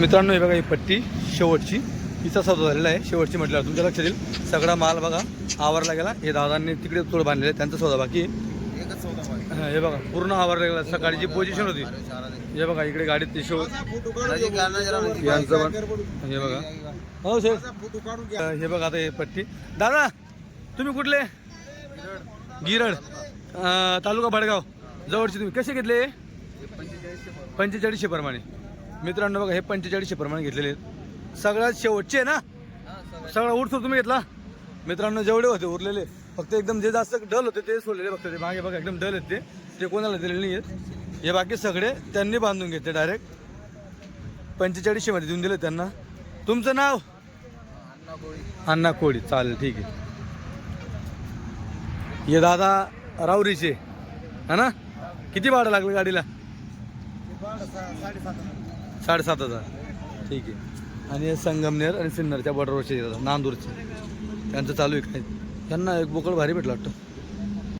मित्रांनो हे बघा ही पट्टी शेवटची. हिचा सौदा झालेला आहे. शेवटची म्हटल्यावर तुमच्या लक्षात येईल सगळा माल बघा आवरला गेला. हे दादांनी तिकडे थोडं बांधलेलं आहे त्यांचा सौदा बाकी आहे. हा, बघा पूर्ण आवरला गेला. सकाळी जी पोझिशन होती. हे बघा इकडे गाडीत ते शो यांचं पण. हे बघा. हो सर हे बघा आता हे पट्टी. दादा तुम्ही कुठले? गिरड. तालुका भडगाव. जवळचे तुम्ही. कसे घेतले? पंचेचाळीसशे प्रमाणे. मित्रांनो बघा हे पंचेचाळीसशे प्रमाणे घेतलेले आहेत. सगळ्यात शेवटचे आहे ना? सगळा उठतो तुम्ही घेतला? मित्रांनो जेवढे होते उरलेले. फक्त एकदम जे जास्त डल होते ते सोडलेले फक्त. ते मागे बघा एकदम डल आहेत ते. ते कोणाला दिलेले नाही आहेत हे बाकी सगळे त्यांनी बांधून घेतले डायरेक्ट पंचेचाळीसशे मध्ये देऊन दिले त्यांना. तुमचं नाव? अण्णा कोळी. चालेल ठीक आहे. हे दादा रावरीचे है ना? किती भाडं लागलं गाडीला? साडेसात हजार. ठीक आहे. आणि संगमनेर आणि सिन्नरच्या बॉर्डरवरचे येतात नांदूरचे. त्यांचं चालू आहे काय? त्यांना एक बोकड भारी भेटला वाटतं.